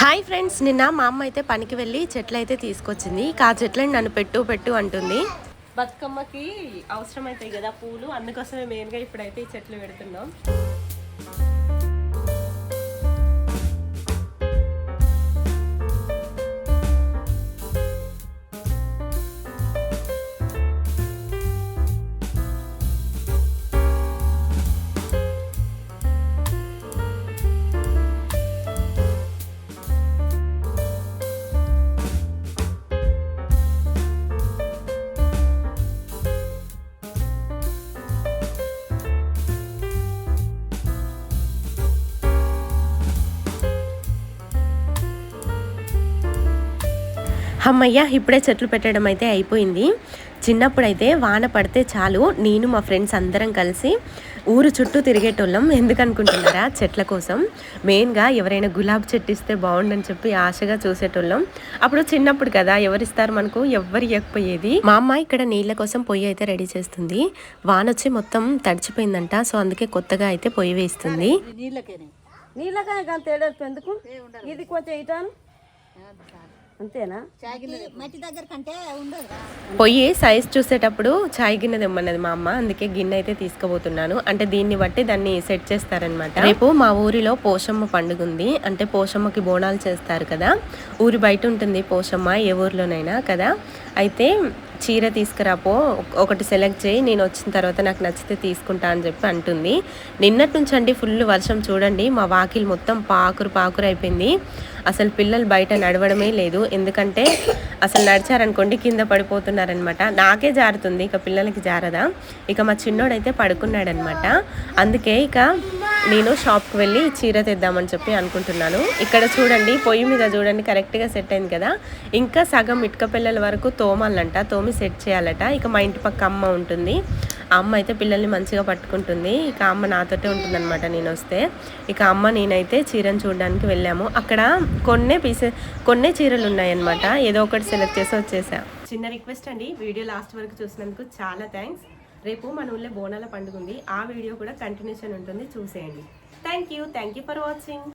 Hi friends నిన్న మా అమ్మ అయితే పనికి వెళ్ళి చెట్లు అయితే తీసుకొచ్చింది. ఆ చెట్లని నన్ను పెట్టు పెట్టు అంటుంది. బతుకమ్మకి అవసరం అవుతాయి కదా పూలు. అందుకోసమే మెయిన్గా ఇప్పుడైతే ఈ చెట్లు పెడుతున్నాం. అమ్మయ్య ఇప్పుడే చెట్లు పెట్టడం అయితే అయిపోయింది. చిన్నప్పుడైతే వాన పడితే చాలు. నేను మా ఫ్రెండ్స్ అందరం కలిసి ఊరు చుట్టూ తిరిగేటోళ్ళం. ఎందుకు అనుకుంటున్నారా చెట్ల కోసం. మెయిన్గా ఎవరైనా గులాబీ చెట్టు ఇస్తే బాగుండని చెప్పి ఆశగా చూసేటోళ్ళం. అప్పుడు చిన్నప్పుడు కదా ఎవరిస్తారు మనకు? ఎవ్వరు ఇవ్వకపోయేది మా అమ్మ ఇక్కడ నీళ్ళ కోసం పొయ్యి అయితే రెడీ చేస్తుంది. వాన వచ్చి మొత్తం తడిచిపోయిందంట. సో అందుకే కొత్తగా అయితే పొయ్యి వేస్తుంది. నీళ్ళకాయ కానీ తేడా ఎందుకు? ఇది కొంచెం ఇటాను అంతేనా? మట్టి దగ్గర కంటే ఉండదు పొయ్యి సైజ్ చూసేటప్పుడు చాయ్ గిన్నె తెమ్మన్నది మా అమ్మ అందుకే గిన్నె అయితే తీసుకుపోతున్నాను. అంటే దీన్ని బట్టి దాన్ని సెట్ చేస్తారనమాట రేపు మా ఊరిలో పోషమ్మ పండుగ ఉంది. అంటే పోషమ్మకి బోనాలు చేస్తారు కదా. ఊరి బయట ఉంటుంది పోషమ్మ ఏ ఊర్లోనైనా కదా. అయితే చీర తీసుకురాపో ఒకటి సెలెక్ట్ చేయి నేను వచ్చిన తర్వాత నాకు నచ్చితే తీసుకుంటా అని చెప్పి అంటుంది. నిన్నటి నుంచి అండి ఫుల్ వర్షం చూడండి మా వాకిల్ మొత్తం పాకురు పాకురు అయిపోయింది. అసలు పిల్లలు బయట నడవడమే లేదు ఎందుకంటే అసలు నడిచారనుకోండి కింద పడిపోతున్నారనమాట. నాకే జారుతుంది ఇక పిల్లలకి జారదా. ఇక మా చిన్నోడైతే పడుకున్నాడనమాట. అందుకే ఇక నేను షాప్కి వెళ్ళి చీర తెద్దామని చెప్పి అనుకుంటున్నాను. ఇక్కడ చూడండి పొయ్యి మీద చూడండి కరెక్ట్గా సెట్ అయింది కదా. ఇంకా సగం ఇటుక పిల్లల వరకు తోమాలంట తోమి సెట్ చేయాలట. ఇక మా ఇంటి పక్క అమ్మ ఉంటుంది. ఆ అమ్మ అయితే పిల్లల్ని మంచిగా పట్టుకుంటుంది. ఇక అమ్మ నాతోటే ఉంటుందన్నమాట నేను వస్తే. ఇక అమ్మ నేనైతే చీరను చూడడానికి వెళ్ళాము. అక్కడ కొన్నే పీసెస్ కొన్నే చీరలు ఉన్నాయన్నమాట. ఏదో ఒకటి సెలెక్ట్ చేసి వచ్చేసా. చిన్న రిక్వెస్ట్ అండి. వీడియో లాస్ట్ వరకు చూసినందుకు చాలా థ్యాంక్స్ రేపు మన ఊళ్ళో బోనాల పండుగ ఉంది. ఆ వీడియో కూడా కంటిన్యూషన్ ఉంటుంది. చూసేయండి. Thank you thank you for watching